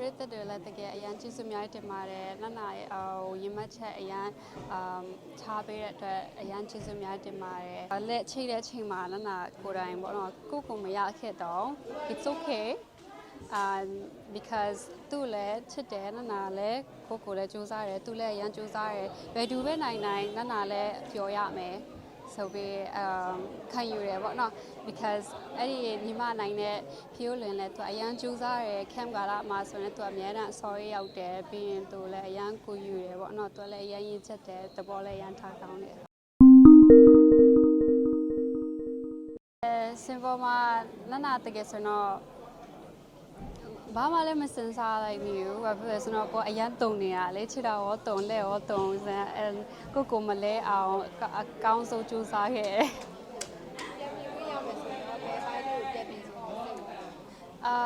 ပရိသတ်တွေလည်းတကယ်အရန်ကျေးဇူးအများကြီးတင်ပါတယ်နန္နာရဲ့ဟိုရင်မှတ်ချက်အရန်အမ်ထားပေးတဲ့အတွက်အရန်ကျေးဇူးအများကြီးတင်ပါတယ်လက်ချိတ်တဲ့အချိန်မှာနန္နာကိုယ်တိုင်ပေါ့နော်ကိုယ့်ကိုယ်မရခဲ့တော့ it's okay um because သူ့လည်းချစ်တယ်နန္နာလည်းကိုယ့်ကိုယ်လည်းစူးစမ်းတယ်သူလည်းအရန်စူးစမ်းတယ်ဘယ်သူပဲနိုင်နိုင်နန္နာလည်းပျော်ရမယ် ဆိုပြီးအမ်ခံယူရပေါ့နော် because အဲ့ဒီညီမနိုင်တဲ့ဖီယိုလင်လည်းသူအရန်ကြိုးစားတယ် camp ကာလမှာဆိုရင်သူအများနဲ့ sorry ရောက်တယ်ပြီးရင်သူလည်းအရန်ကိုယူတယ်ပေါ့နော်သူလည်းအရန်ရင်ချက်တယ်သဘောလည်းအရန်ထားကောင်းတယ်အဲစင်ပေါ်မှာနန္နာတကယ်ဆိုတော့ ဘာမှလည်းမစင်စားလိုက်မိဘူးဘာဖြစ်လဲဆိုတော့ကိုယ်အရန်တုံနေရလေခြေတော်ရောတုံလက်ရောတုံစမ်းအဲကိုကိုမလဲအောင်အကောင်းဆုံးကြိုးစားခဲ့တယ်အာ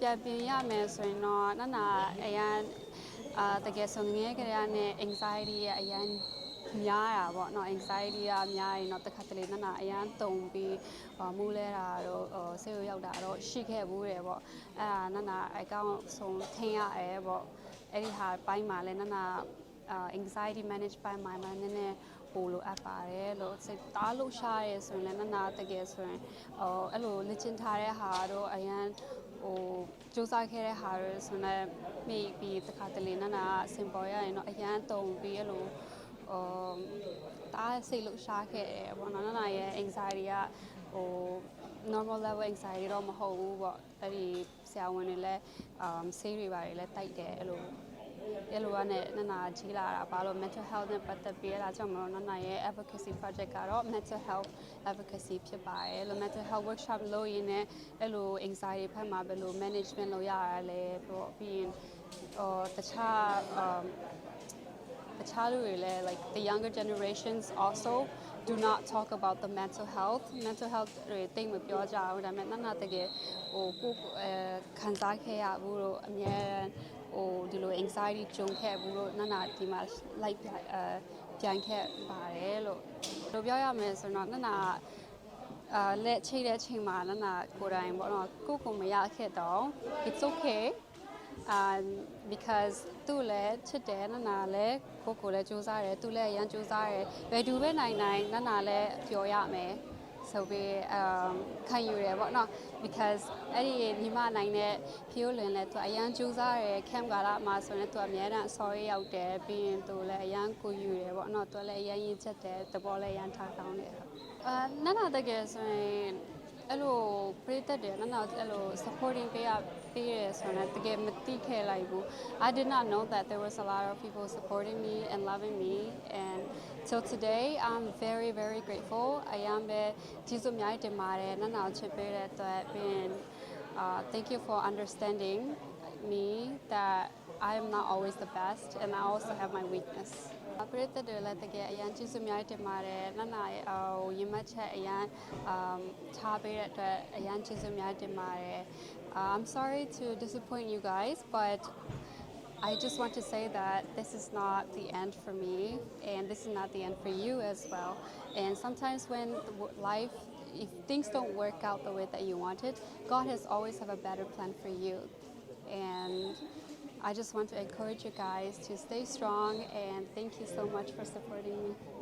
ပြန်ပြင်ရမယ်ဆိုရင်တော့နနာအရန်အာတကယ်ဆိုငယ်ကလေးနဲ့ anxiety ရဲ့အရန် များတာပေါ့နော် anxiety ကများရင်တော့တစ်ခါတလေနနာအရန်တုံပြီးဟောမူးလဲတာတော့ဟိုဆေးရုံရောက်တာတော့ရှိခဲ့ဘူးတယ်ပေါ့အဲ့ဒါနနာအကောင့်ဆုံးထင်ရတယ်ပေါ့အဲ့ဒီဟာပိုင်းမှာလဲနနာအာ anxiety manage ပိုင်းမှာနည်းနည်းပို့လို့အပ်ပါတယ်လို့စိတ်တားလို့ရှားရဲဆိုရင်လည်းနနာတကယ်ဆိုရင်ဟိုအဲ့လိုလေ့ကျင့်ထားတဲ့ဟာတော့အရန်ဟိုစူးစမ်းခဲ့တဲ့ဟာတွေဆိုတော့မိပြီးတခါတလေနနာစင်ပေါ်ရရင်တော့အရန်တုံပြီးအဲ့လို ဟိုတားစိတ်လို့ရှားခဲ့တယ်ပေါ့နော်နနာရဲ့ anxiety ကဟို normal level anxiety တော့မဟုတ်ဘူးပေါ့အဲ့ဒီဆရာဝန်တွေလည်း um ဆေးတွေပါတယ်လည်းတိုက်တယ်အဲ့လိုအဲ့လိုကနဲ့နနာကြီးလာတာဘာလို့ mental health နဲ့ပတ်သက်ပြီးအဲ့ဒါကြောင့်မလို့နနာရဲ့ advocacy project ကတော့ mental health advocacy ဖြစ်ပါတယ်လို့ mental health workshop လုပ်ရင်းနဲ့အဲ့လို anxiety ဘက်မှာဘယ်လို management လုပ်ရရလဲပေါ့ပြီးရင်ဟိုတခြား um တခြားလူတွေလည်း like the younger generations also do not talk about the mental health mental health တွေတိတ်မပြောကြဘူးဒါပေမဲ့နနတကယ်ဟိုကိုအဲခံစားခဲ့ရဘူးလို့အများဟိုဒီလို anxiety ကြုံခဲ့ဘူးလို့နနဒီမှာ like အဲပြန်ခဲ့ပါတယ်လို့လိုပြောရမယ်ဆိုတော့နနအာလက်ချိတ်တဲ့အချိန်မှာနနကိုယ်တိုင်ပေါ့နော်ကိုယ့်ကိုယ်မရခဲ့တော့ it's okay um because သူ့လည်းချစ်တယ်နနာလည်းကိုကိုလည်းစူးစမ်းတယ်သူလည်းအရန်စူးစမ်းတယ်ဘယ်သူပဲနိုင်နိုင်နနာလည်းပျော်ရမယ်ဆိုပြီးအမ်ခံယူရပေါ့နော် because အဲ့ဒီညီမနိုင်တဲ့ဖီယိုလင်လည်းသူအရန်စူးစမ်းတယ် camp ကာလမှာဆိုရင်သူအများနဲ့ sorry ရောက်တယ်ပြီးရင်သူလည်းအရန်ကိုယူတယ်ပေါ့နော်သူလည်းအရန်ရင်ချက်တယ်သဘောလည်းအရန်ထားကောင်းတယ်အာနနာတကယ်ဆိုရင်အဲ့လိုပရိသတ်တယ်နနာအဲ့လို supporting ပေးရ ပေးရဆိုတော့တကယ်မတိခဲ့လိုက်ဘူး I did not know that there was a lot of people supporting me and loving me and till today I'm very very grateful I am ပဲကျေးဇူးအများကြီးတင်ပါတယ်နနာကိုချစ်ပေးတဲ့အတွက်ပြီးရင် uh thank you for understanding me that I am not always the best and I also have my weakness ပရိသတ်တွေလည်းတကယ်အရန်ကျေးဇူးအများကြီးတင်ပါတယ်နန္နာရဲ့ဟိုရင်မှတ်ချက်အရန်အမ်ထားပေးတဲ့အတွက်အရန်ကျေးဇူးအများကြီးတင်ပါတယ် Uh, I'm sorry to disappoint you guys but I just want to say that this is not the end for me and this is not the end for you as well and sometimes when the w- life if things don't work out the way that you wanted God has always have a better plan for you and I just want to encourage you guys to stay strong and thank you so much for supporting me.